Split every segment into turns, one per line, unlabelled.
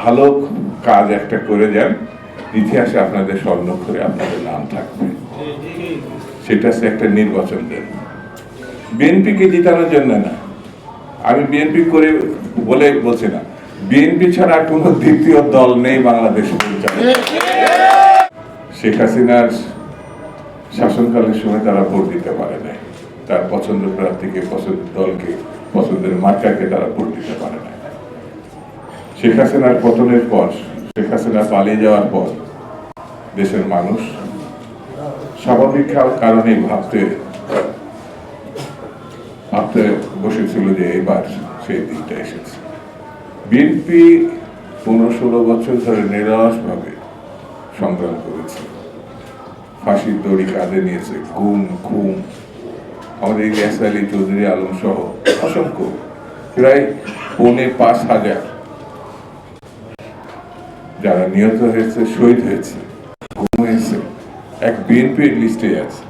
ভালো কাজ একটা করে যান ইতিহাসে আপনাদের স্বর্ণ করে আপনাদের নাম থাকবে। সেটা হচ্ছে একটা নির্বাচন দেন। বিএনপিকে জিতানোর জন্য না। আমি বিএনপি করে বলে বলছি না। বিএনপি ছাড়া কোনো দ্বিতীয় দল নেই বাংলাদেশ শেখ হাসিনার শাসনকালের সময় তারা ভোট দিতে পারে নাই। তার পছন্দ প্রার্থীকে পছন্দ দলকে, পছন্দের মার্কাকে তারা ভোট দিতে পারে না শেখ হাসিনার পতনের পর, শেখ হাসিনা পালিয়ে যাওয়ার পর দেশের মানুষ স্বাভাবিক কারণেই ভাবতে ভাবতে বসেছিল যে এবার সেই দিনটা এসেছে। বিএনপি পনেরো ষোলো বছর ধরে নিরাশভাবে সংগ্রাম করেছে। ফাঁসির দড়ি কাঁধে নিয়েছে গুম খুম আমাদের গ্যাস আলী চৌধুরী আলম সহ অসংখ্য, প্রায় পৌনে পাঁচ হাজার যারা নিহত হয়েছে, শহীদ হয়েছে গুম হয়েছে এক বিএনপির লিস্টে আছে।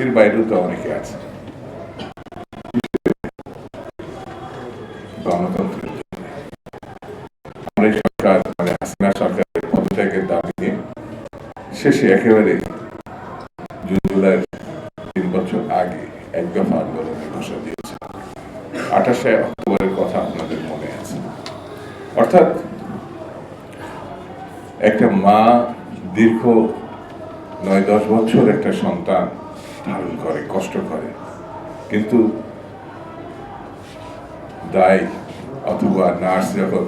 এর বাইরেও তো অনেকে আছে। মানে শেষে একেবারে জুন তিন বছর আগে এক দফা আন্দোলনের ঘোষণা দিয়েছে। আঠাশে অক্টোবরের কথা আপনাদের মনে আছে। অর্থাৎ একটা মা দীর্ঘ নয়, দশ বছর একটা সন্তান ধারণ করে, কষ্ট করে। কিন্তু দায় অথবা নার্স যখন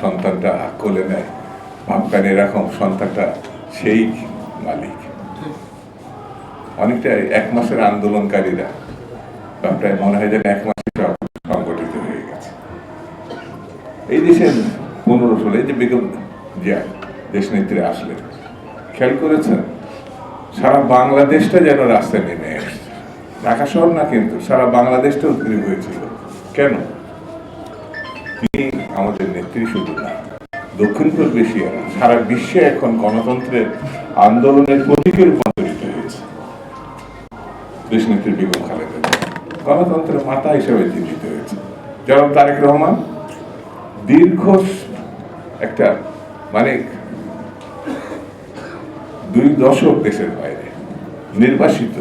সন্তানটা কোলে নেয়, ভাবকান এরকম সন্তানটা সেই মালিক। অনেকটা এক মাসের আন্দোলনকারীরা বা প্রায় মনে হয় যেন এক মাসে সংগঠিত হয়ে গেছে। এই দেশের পনেরো ষোলো, এই যে বেগম জিয়া দেশ নেত্রী আসলেন। খেয়াল করেছেন? সারা বাংলাদেশটা যেন রাস্তায় নেমে এসছে। ঢাকা শহর না কিন্তু, সারা বাংলাদেশটা উদ্গ্রীব হয়েছিল। কেন? তিনি আমাদের নেত্রী শুধু না, দক্ষিণ পূর্ব এশিয়ার, সারা বিশ্বে এখন গণতন্ত্রের আন্দোলনের প্রতীকে রূপান্তরিত হয়েছে। দেশনেত্রী বেগম খালেদা গণতন্ত্রের মাতা হিসেবে চিহ্নিত হয়েছে। যেমন তারেক রহমান, দীর্ঘ একটা মানে দুই দশক দেশের বাইরে, নির্বাসিত,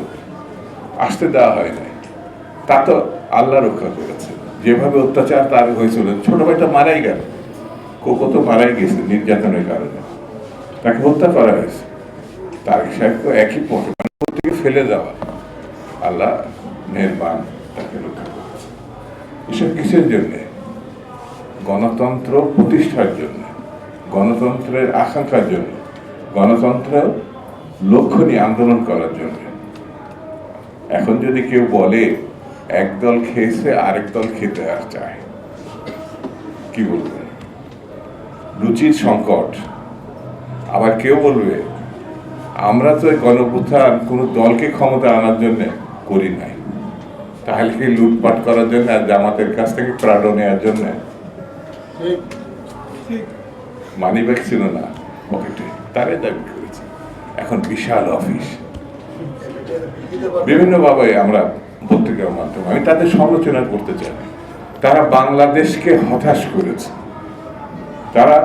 আসতে দেওয়া হয় নাই। তা তো আল্লাহ রক্ষা করেছে। যেভাবে অত্যাচার তার হয়েছিল, ছোট ভাইটা মারাই গেল। কোকো তো মারাই গেছে নির্যাতনের কারণে। তাকে হত্যা করা হয়েছে। তারেক সাহেবকে একই পথে মানে থেকে ফেলে দেওয়া? আল্লাহ মেহরবান তাকে রক্ষা করেছে। এসব কিসের জন্যে? গণতন্ত্র প্রতিষ্ঠার জন্য, গণতন্ত্রের আকাঙ্ক্ষার জন্য। গণতন্ত্র লক্ষ্য নিয়ে আন্দোলন করার জন্য। এখন যদি কেউ বলে একদল খেয়েছে আরেক দল খেতে আর চায়। কি বলবেন রুচির সংকট। আবার কেউ বলবে আমরা তো গণপ্রথান কোনো দলকে ক্ষমতা আনার জন্য করি নাই। তাহলে কি লুটপাট করার জন্য আর জামাতের কাছ থেকে প্রাণ নেওয়ার জন্য? মানি ব্যাগ ছিল না পকেটে। তারাই দাবি করেছে। এখন বিশাল অফিস। বিভিন্ন ভাবে আমরা পত্রিকার মাধ্যমে, আমি তাদের সমালোচনা করতে চাই। তারা বাংলাদেশকে হতাশ করেছে। তারা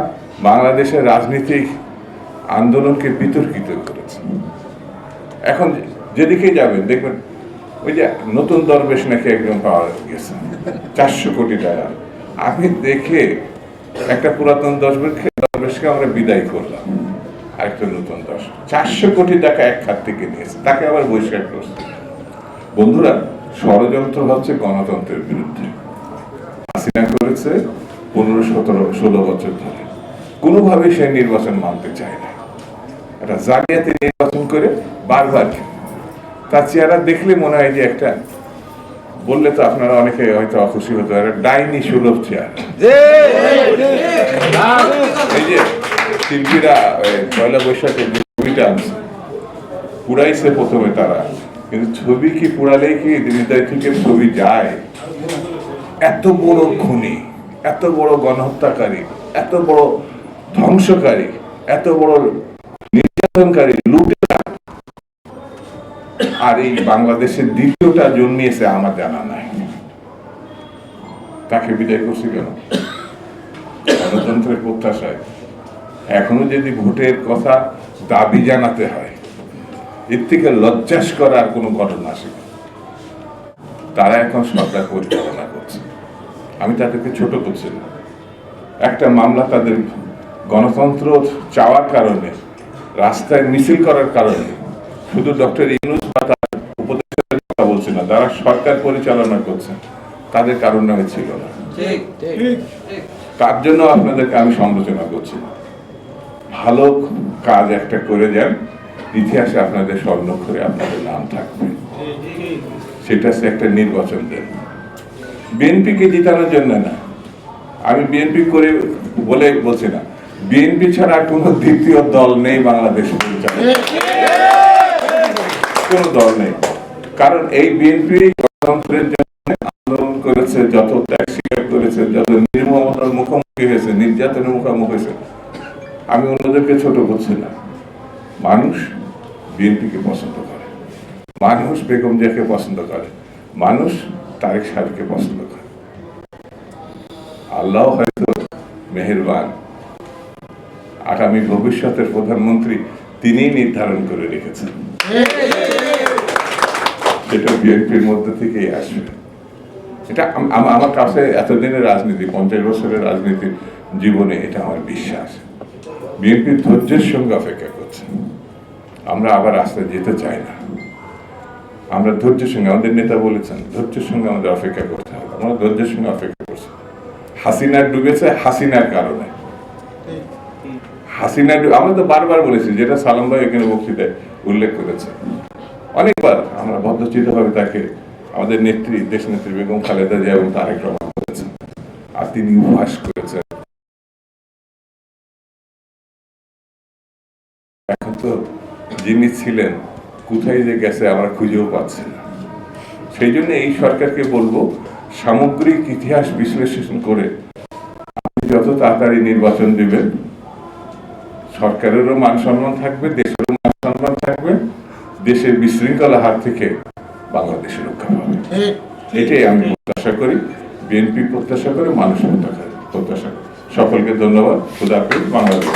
বাংলাদেশের রাজনৈতিক আন্দোলনকে বিতর্কিত করেছে। এখন যেদিকে যাবেন, দেখবেন ওই যে নতুন দরবেশ নাকি একজন পাওয়া গেছে, চারশো কোটি টাকা। আমি দেখে একটা পুরাতন দরবেশকে দরবেশকে আমরা বিদায় করলাম। আরেকটা নতুন দশ। চারশো কোটি টাকা এক খাত থেকে নিয়েছে। তাকে আবার বহিষ্কার করছে। বন্ধুরা ষড়যন্ত্র হচ্ছে গণতন্ত্রের বিরুদ্ধে। হাসিনা করেছে পনেরো সতেরো ষোলো বছর ধরে। কোনোভাবেই সে নির্বাচন মানতে চায় না। একটা জালিয়াতি নির্বাচন করে বারবার তার চেহারা দেখলে মনে হয় যে একটা বললে তো আপনারা অনেকে হয়তো অখুশি হতো একটা ডাইনি সুলভ চেহারা। এই যে শিল্পীরা পয়লা বৈশাখে যে ছবিটা আনছে পুরাইছে প্রথমে তারা। কিন্তু ছবি কি পুরালেই কি হৃদয় থেকে ছবি যায়? এত বড় খুনি, এত বড় গণহত্যাকারী, এত বড় ধ্বংসকারী, এত বড় নির্যাতনকারী লুটেরা। আর এই বাংলাদেশের দ্বিতীয়টা জন্মিয়েছে আমার জানা নাই। তাকে বিদায় করছি কেন? গণতন্ত্রের প্রত্যাশায়। এখনও যদি ভোটের কথা দাবি জানাতে হয় এর থেকে লজ্জাস করার কোনো ঘটনা আসেনি তারা এখন সরকার পরিচালনা করছে। আমি তাদেরকে ছোট করছি না। একটা মামলা তাদের গণতন্ত্র চাওয়ার কারণে রাস্তায় মিছিল করার কারণে শুধু ডক্টর ইউনুস বা তার উপদেষ্টাদের কথা বলছি না যারা সরকার পরিচালনা করছে তাদের কারণ নামে ছিল না।
ঠিক। ঠিক।
তার জন্য আপনাদেরকে আমি সমালোচনা করছি না। ভালো কাজ একটা করে যান ইতিহাসে আপনাদের স্বর্ণক্ষরে আপনাদের নাম থাকবে। সেটা হচ্ছে একটা নির্বাচন দেন। বিএনপিকে জিতানোর জন্য না। আমি বিএনপি করে বলে বলছি না। বিএনপি ছাড়া কোনো দ্বিতীয় দল নেই বাংলাদেশ কোন দল নেই। কারণ এই বিএনপি গণতন্ত্রের জন্য আন্দোলন করেছে, যত ত্যাগ স্বীকার করেছে, যত নির্মমতার মুখোমুখি হয়েছে, নির্যাতনের মুখোমুখি হয়েছে। আমি অন্যদেরকে ছোট করছি না। মানুষ বিএনপিকে পছন্দ করে। মানুষ বেগম জিয়াকে পছন্দ করে। মানুষ তারেক সাহেবকে পছন্দ করে। আল্লাহ হয়তো মেহেরবান। আগামী ভবিষ্যতের প্রধানমন্ত্রী তিনিই নির্ধারণ করে রেখেছেন। সেটা বিএনপির মধ্যে থেকেই আসবে। এটা আম- আম- আমার কাছে এতদিনের রাজনীতি, পঞ্চাশ বছরের রাজনীতির জীবনে এটা আমার বিশ্বাস। বিএনপি ধৈর্যের সঙ্গে অপেক্ষা করছে। আমরা আবার রাস্তায় যেতে চাই না। আমরা ধৈর্যের সঙ্গে, আমাদের নেতা বলেছেন, ধৈর্যের সঙ্গে আমাদের অপেক্ষা করতে হবে। আমরা ধৈর্যের সঙ্গে অপেক্ষা করছি। হাসিনার ডুবেছে হাসিনার কারণে। হাসিনা আমরা তো বারবার বলেছি, যেটা সালাম ভাই এখানে বক্তৃতায় উল্লেখ করেছে। অনেকবার আমরা ভদ্রচিতভাবে তাকে, আমাদের নেত্রী দেশ নেত্রী বেগম খালেদা জিয়া এবং তারেক রহমান বলেছেন। আর তিনি উপহাস করেছেন। এখন তো যিনি ছিলেন, কোথায় যে গেছে আমরা খুঁজেও পাচ্ছি না। সেই জন্য এই সরকারকে বলব, সামগ্রিক ইতিহাস বিশ্লেষণ করে আপনি যত তাড়াতাড়ি নির্বাচন দিবেন, সরকারেরও মান সম্মান থাকবে, দেশেরও মান সম্মান থাকবে, দেশের বিশৃঙ্খলা হাত থেকে বাংলাদেশ রক্ষা পাবে। এটাই আমি প্রত্যাশা করি, বিএনপি প্রত্যাশা করে মানুষ প্রত্যাশা করে। সকলকে ধন্যবাদ। খুদাহাফিজ বাংলাদেশ।